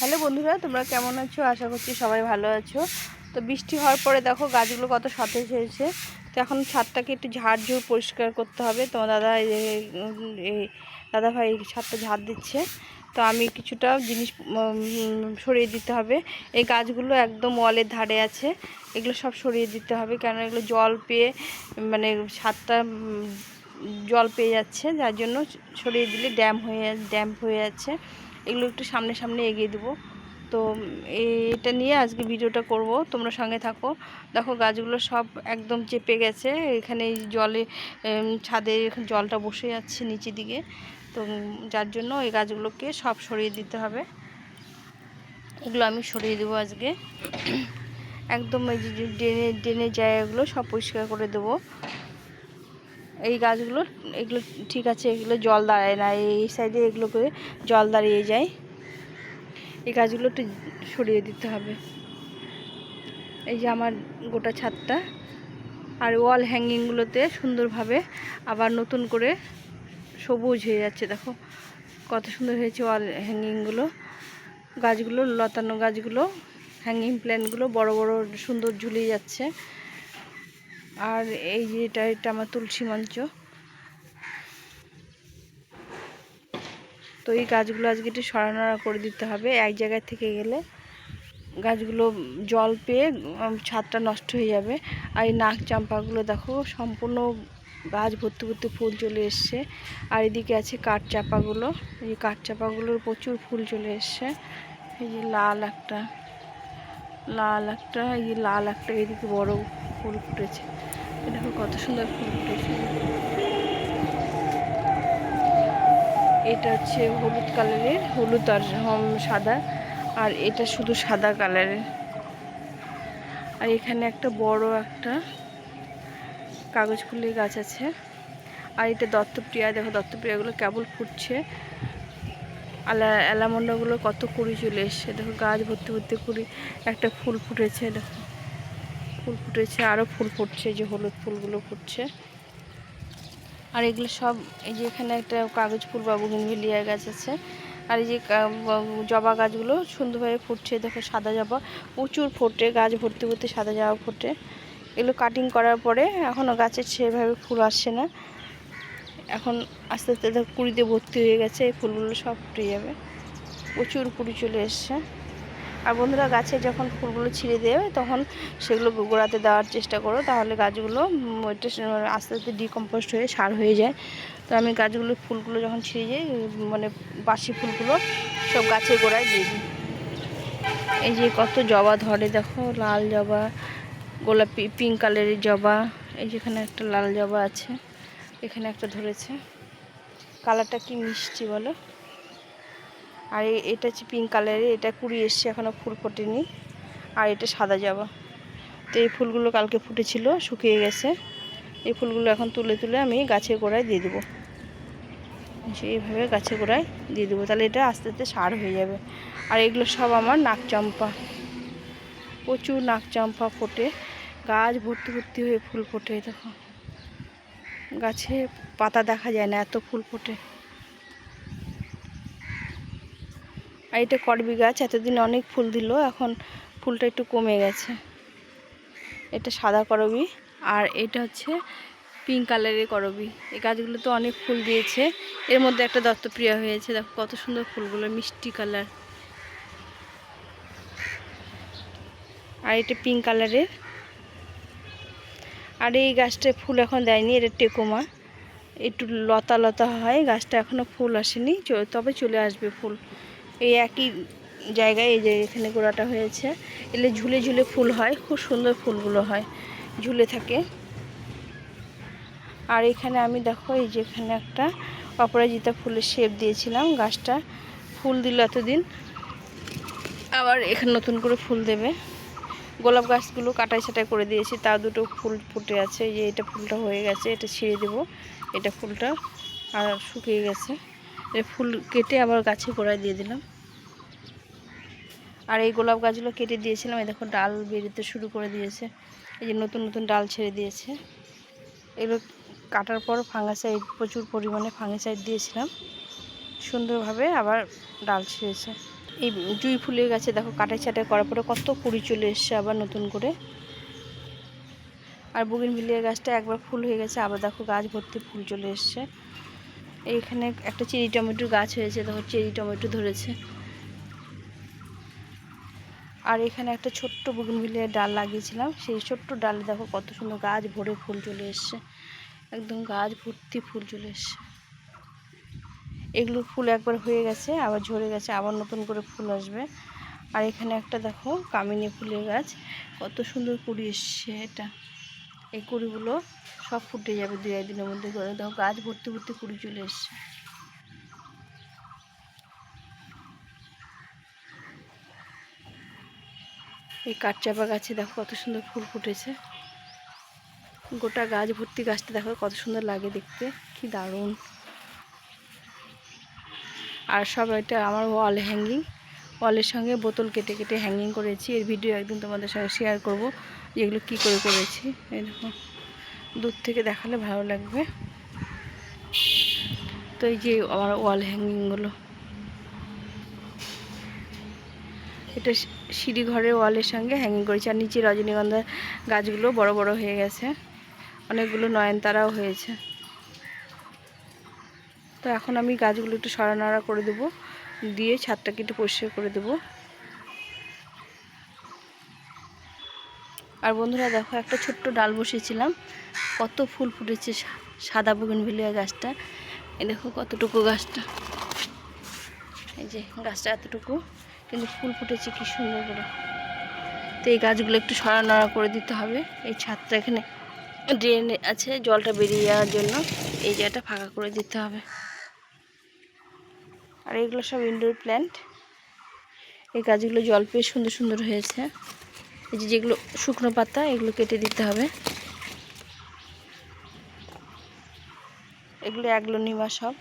Hello বন্ধুরা, তোমরা কেমন আছো? আশা করছি সবাই ভালো আছো। তো বৃষ্টি হওয়ার পরে দেখো গাছগুলো কত সতেজ হয়েছে। তো এখন ছাদটাকে একটু ঝাড় ঝুড় পরিষ্কার করতে হবে। তোমার দাদা এই দাদা ভাই ছাদটা ঝাড় দিচ্ছে। তো আমি কিছুটা জিনিস সরিয়ে দিতে হবে। এই গাছগুলো একদম ওয়ালের ধারে আছে। এগুলো সব সরিয়ে দিতে হবে। কেন এগুলো জল পেয়ে মানে ছাদটা জল পেয়ে যাচ্ছে। যার জন্য সরিয়ে দিলে ড্যাম হয়ে, ড্যাম্প হয়ে যাচ্ছে এগুলো একটু সামনে সামনে এগিয়ে দেবো। তো এটা নিয়ে আজকে ভিডিওটা করব। তোমরা সঙ্গে থাকো। দেখো গাছগুলো সব একদম চেপে গেছে। এখানে জলে ছাদে জলটা বসে যাচ্ছে নিচে দিকে। তো যার জন্য এই গাছগুলোকে সব সরিয়ে দিতে হবে। এগুলো আমি সরিয়ে দেবো আজকে। একদম এই যে যে ড্রেনে, ড্রেনের জায়গাগুলো সব পরিষ্কার করে দেবো। এই গাছগুলো, এগুলো ঠিক আছে, এগুলো জল দাঁড়ায় না, এই সাইডে এগুলোকে জল দাঁড়িয়ে যায়। এই গাছগুলো একটু সরিয়ে দিতে হবে। এই যে আমার গোটা ছাদটা আর ওয়াল হ্যাঙ্গিংগুলোতে সুন্দরভাবে আবার নতুন করে সবুজ হয়ে যাচ্ছে, দেখো। কত সুন্দর হয়েছে ওয়াল হ্যাঙ্গিংগুলো গাছগুলো, লতানো গাছগুলো হ্যাঙ্গিং প্ল্যানগুলো বড় বড় সুন্দর ঝুলিয়ে যাচ্ছে। আর এই যে এটা এটা আমার তুলসী মঞ্চ। তো এই গাছগুলো আজকে একটু সরানোড়া করে দিতে হবে। এক জায়গায় থেকে গেলে গাছগুলো জল পেয়ে ছাদটা নষ্ট হয়ে যাবে। আর এই নাক চাম্পাগুলো দেখো, সম্পূর্ণ গাছ ভর্তি ভর্তি ফুল চলে এসছে। আর এদিকে আছে কাঠ চাপাগুলো। এই কাঠ চাপাগুলোর প্রচুর ফুল চলে এসছে। এই যে লাল একটা লাল একটা, এই লাল একটা এদিকে বড় ফুল ফুটেছে। দেখো কত সুন্দর ফুল ফুটেছে। এটা হচ্ছে হলুদ কালারের, হলুদ আর হম সাদা, আর এটা শুধু সাদা কালারের। আর এখানে একটা বড় একটা কাগজ ফুলের গাছ আছে। আর এটা দত্তপ্রিয়া, দেখো দত্তপ্রিয়াগুলো কেবল ফুটছে। আলা অ্যালামন্ডাগুলো কত কুড়ি চলে এসছে। দেখো গাছ ভর্তি ভর্তি কুড়ি একটা ফুল ফুটেছে। দেখো ফুল ফুটেছে আরও ফুল ফুটছে যে হলুদ ফুলগুলো ফুটছে। আর এগুলো সব, এই যে এখানে একটা কাগজ ফুল বা বুগিনভিলিয়া গাছ আছে। আর এই যে জবা গাছগুলো সুন্দরভাবে ফুটছে, দেখো সাদা জবা। প্রচুর ফোটে, গাছ ভর্তি ভর্তি সাদা জবা ফোটে। এগুলো কাটিং করার পরে এখনও গাছের সেভাবে ফুল আসছে না। এখন আস্তে আস্তে দেখো কুড়িতে ভর্তি হয়ে গেছে, এই ফুলগুলো সব ফুটে যাবে। প্রচুর কুড়ি চলে এসছে। আর বন্ধুরা গাছে যখন ফুলগুলো ছিঁড়ে দেবে, তখন সেগুলো গোড়াতে দেওয়ার চেষ্টা করো, তাহলে গাছগুলো আস্তে আস্তে ডিকম্পোস্ট হয়ে সার হয়ে যায়। তো আমি গাছগুলো, ফুলগুলো যখন ছিঁড়ে যাই মানে বাসি ফুলগুলো সব গাছের গোড়ায় দিয়ে দিই। এই যে কত জবা ধরে, দেখো, লাল জবা, গোলাপি পিঙ্ক কালারের জবা, এই যেখানে একটা লাল জবা আছে, এখানে একটা ধরেছে। কালারটা কি মিষ্টি বলো? আর এটা হচ্ছে পিঙ্ক কালারের এটা কুড়ি এসছে এখনও ফুল ফোটেনি। আর এটা সাদা জবা। তো এই ফুলগুলো কালকে ফুটেছিল, শুকিয়ে গেছে। এই ফুলগুলো এখন তুলে তুলে আমি গাছের গোড়ায় দিয়ে দেবো। এইভাবে গাছের গোড়ায় দিয়ে দেবো, তাহলে এটা আস্তে আস্তে সার হয়ে যাবে। আর এগুলো সব আমার নাক চম্পা প্রচুর নাক চম্পা ফোটে। গাছ ভর্তি ভর্তি হয়ে ফুল ফোটে, দেখো। গাছে পাতা দেখা যায় না, এত ফুল ফোটে। আর এটা করবি গাছ, এতদিন অনেক ফুল দিল, এখন ফুলটা একটু কমে গেছে। এটা সাদা করবি আর এটা হচ্ছে পিঙ্ক কালারের করবি। এই গাছগুলো তো অনেক ফুল দিয়েছে। এর মধ্যে একটা দত্তপ্রিয়া হয়েছে, দেখো কত সুন্দর ফুলগুলো, মিষ্টি কালার আর এটা পিঙ্ক কালারের আর এই গাছটায় ফুল এখন দেয়নি, এটা টেকোমা। একটু লতা লতা হয়, গাছটা এখনও ফুল আসেনি তবে চলে আসবে ফুল। এই একই জায়গায় এই যে এখানে গোড়াটা হয়েছে। এলে ঝুলে ঝুলে ফুল হয়, খুব সুন্দর ফুলগুলো হয়, ঝুলে থাকে। আর এখানে আমি দেখো, এই যে এখানে একটা অপরাজিতা ফুলের শেপ দিয়েছিলাম গাছটা। ফুল দিল এতদিন, আবার এখানে নতুন করে ফুল দেবে। গোলাপ গাছগুলো কাটাই ছাটাই করে দিয়েছি তা দুটো ফুল ফুটে আছে। এই যে এটা ফুলটা হয়ে গেছে, এটা ছিঁড়ে দেবো, এটা ফুলটা, আর শুকিয়ে গেছে। ফুল কেটে আবার গাছে গোড়ায় দিয়ে দিলাম। আর এই গোলাপ গাছগুলো কেটে দিয়েছিলাম, এই দেখো ডাল বেরোতে শুরু করে দিয়েছে। এই যে নতুন নতুন ডাল ছেড়ে দিয়েছে। এগুলো কাটার পর ফাঙ্গাসাইড, প্রচুর পরিমাণে ফাঙ্গিসাইড দিয়েছিলাম। সুন্দরভাবে আবার ডাল ছেড়েছে। এই জুই ফুলের গাছে দেখো কাটাই ছাটাই করার পরে কত কুড়ি চলে এসছে আবার নতুন করে। আর বুগিন ভিলিয়া গাছটা একবার ফুল হয়ে গেছে, আবার দেখো গাছ ভর্তি ফুল চলে এসছে। এইখানে একটা চেরি টমেটোর গাছ হয়েছে, দেখো চেরি টমেটো ধরেছে। আর এখানে একটা ছোট্ট বুগিনভিলিয়ার ডাল লাগিয়েছিলাম, সেই ছোট্ট ডালে দেখো কত সুন্দর গাছ ভরে ফুল চলে এসছে, একদম গাছ ভর্তি ফুল চলে এসছে। এগুলো ফুল একবার হয়ে গেছে, আবার ঝরে গেছে, আবার নতুন করে ফুল আসবে। আর এখানে একটা দেখো কামিনী ফুলের গাছ, কত সুন্দর কুড়ি এসছে এটা। এই কুড়িগুলো সব ফুটে যাবে দু একদিনের মধ্যে দেখো, গাছ ভর্তি ভর্তি কুড়ি চলে এসছে। এই কাঠচাপা গাছে দেখো, কত সুন্দর ফুল ফুটেছে। গোটা গাছ ভর্তি গাছটা দেখো, কত সুন্দর লাগে দেখতে। কি দারুণ। আর সব এটা আমার ওয়াল হ্যাঙ্গিং ওয়ালের সঙ্গে বোতল কেটে কেটে হ্যাঙ্গিং করেছি। এর ভিডিও একদিন তোমাদের সঙ্গে শেয়ার করব যেগুলো কি করে করেছি। দেখো, দূর থেকে দেখালে ভালো লাগবে। তো এই যে আমার ওয়াল হ্যাঙ্গিংগুলো এটা সিঁড়ি ঘরের ওয়ালের সঙ্গে হ্যাঙ্গিং করেছি। আর নিচে রজনীগন্ধার গাছগুলো বড় বড় হয়ে গেছে। অনেকগুলো নয়নতারাও হয়েছে। তো এখন আমি গাছগুলো একটু সরানাড়া করে দেবো। দিয়ে ছাদটাকে একটু পরিষ্কার করে দেবো। আর বন্ধুরা দেখো, একটা ছোট্ট ডাল বসিয়েছিলাম। কত ফুল ফুটেছে সাদা বুগনভিলিয়া গাছটা। এই দেখো কতটুকু গাছটা। এই যে গাছটা এতটুকু, কিন্তু ফুল ফুটেছে কি সুন্দর করে। তো এই গাছগুলো একটু সরানোড়া করে দিতে হবে। এই ছাদটা এখানে ড্রেন আছে, জলটা বেরিয়ে যাওয়ার জন্য। এই জায়গাটা ফাঁকা করে দিতে হবে। আর এগুলো সব ইনডোর প্ল্যান্ট এই গাছগুলো জল পেয়ে সুন্দর সুন্দর হয়েছে। এই যে যেগুলো শুকনো পাতা, এগুলো কেটে দিতে হবে। এগুলো অ্যাগ্লোনিমা সব।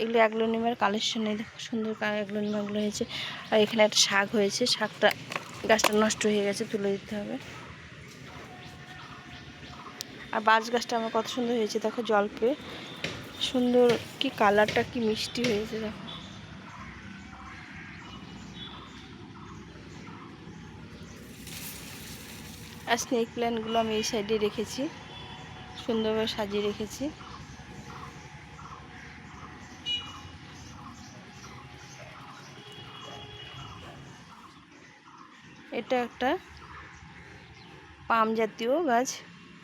এগুলো অ্যাগ্লোনিমার কালেকশন দেখো, সুন্দর অ্যাগ্লোনিমাগুলো হয়েছে। আর এখানে একটা শাক হয়েছে। শাকটা, গাছটা নষ্ট হয়ে গেছে, তুলে দিতে হবে। আর বাঁশ গাছটা আমার কত সুন্দর হয়েছে। দেখো জল পেয়ে। সুন্দর কি কালারটা কি মিষ্টি হয়েছে, দেখো। আর স্নেক প্ল্যান্টগুলো আমি এই সাইডে রেখেছি। সুন্দরভাবে সাজিয়ে রেখেছি। এটা একটা পাম জাতীয় গাছ।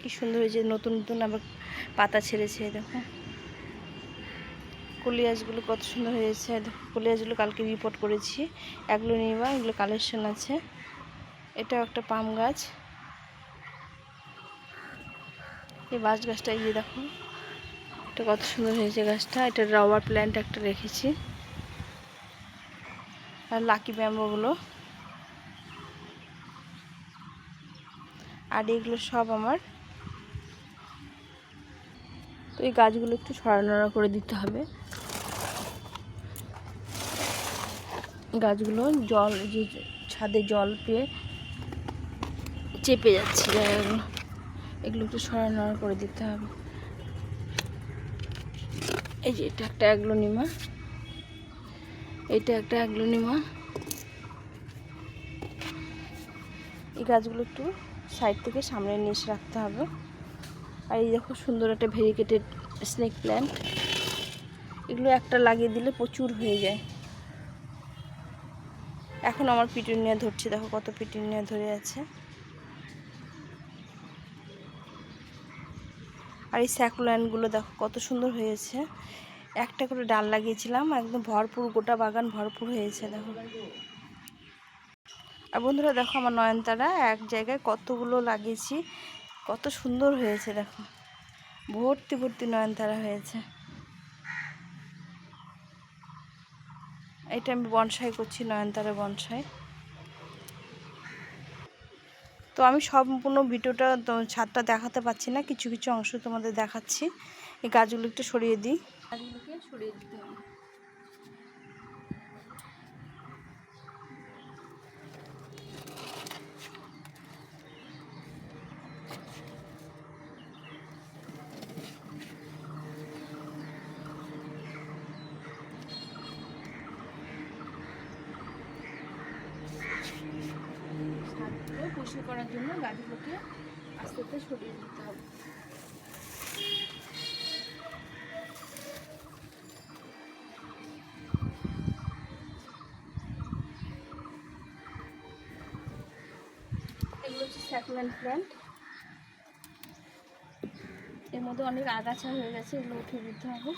কি সুন্দর হয়েছে, নতুন নতুন আবার পাতা ছেড়েছে দেখো। কলিয়াজগুলো কত সুন্দর হয়েছে কলিয়াজগুলো কালকে রিপোর্ট করেছি। এগুলো নিবা এগুলো কালেকশন আছে। এটাও একটা পাম গাছ। এই বাঁশ গাছটা এই যে দেখো এটা কত সুন্দর হয়েছে গাছটা। এটা রাবার প্ল্যান্ট একটা রেখেছি। আর লাকি ব্যাম্বোগুলো আর এগুলো সব আমার। তো এই গাছগুলো একটু সরানোড়া করে দিতে হবে। গাছগুলো জল, যে ছাদে জল পেয়ে চেপে যাচ্ছে। জায়গাগুলো এগুলো একটু সরানোড়া করে দিতে হবে। এই যে এটা একটা অ্যাগ্লোনিমা। এটা একটা অ্যাগ্লোনিমা। এই গাছগুলো একটু সাইড থেকে সামনে নিয়ে এসে রাখতে হবে। আর এই দেখো সুন্দর একটা ভেরিকেটেড স্নেক প্ল্যান্ট এগুলো একটা লাগিয়ে দিলে প্রচুর হয়ে যায়। এখন আমার পিটুনিয়া ধরছে, দেখো কত পিটুনিয়া ধরে আছে। আর এই স্যাকুল্যান্ডগুলো দেখো কত সুন্দর হয়েছে। একটা করে ডাল লাগিয়েছিলাম, একদম ভরপুর, গোটা বাগান ভরপুর হয়েছে, দেখো। আর বন্ধুরা, দেখো আমার নয়নতারা, এক জায়গায় কতগুলো লাগিয়েছি, কত সুন্দর হয়েছে, দেখো। ভর্তি ভর্তি নয়নতারা হয়েছে। এটা আমি বনসাই করছি, নয়নতারা বনসাই। তো আমি সম্পূর্ণ ভিডিওটা ছাদটা দেখাতে পাচ্ছি না, কিছু কিছু অংশ তোমাদের দেখাচ্ছি। এই গাছগুলো একটু সরিয়ে দিই। গাছগুলোকে সরিয়ে দিতে হবে। সারগুলো পরিষ্কার করার জন্য গাছগুলোকে আস্তে আস্তে সরিয়ে দিতে হবে। এগুলো হচ্ছে প্ল্যান্ট এর মধ্যে অনেক আগাছা হয়ে গেছে, এগুলো উঠিয়ে দিতে হবে।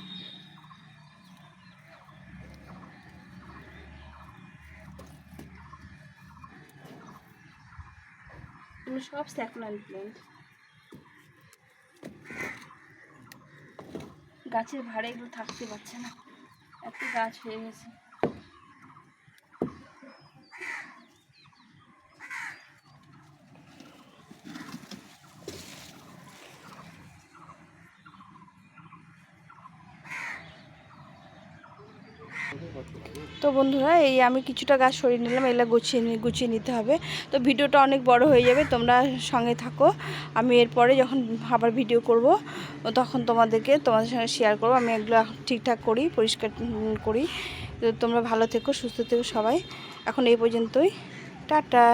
এগুলো সব স্যাকুলেন্ট প্ল্যান্ট গাছের ভাড়ে এগুলো থাকতে পারছে না। এত গাছ হয়ে গেছে। তো বন্ধুরা, এই আমি কিছুটা গাছ সরিয়ে নিলাম, এগুলো গুছিয়ে গুছিয়ে নিতে হবে। তো ভিডিওটা অনেক বড় হয়ে যাবে, তোমরা সঙ্গে থাকো। আমি এরপরে যখন আবার ভিডিও করব, তখন তোমাদেরকে তোমাদের সঙ্গে শেয়ার করব। আমি এগুলো ঠিকঠাক করি, পরিষ্কার করি। তো তোমরা ভালো থেকো, সুস্থ থেকো সবাই। এখন এই পর্যন্তই। টাটা!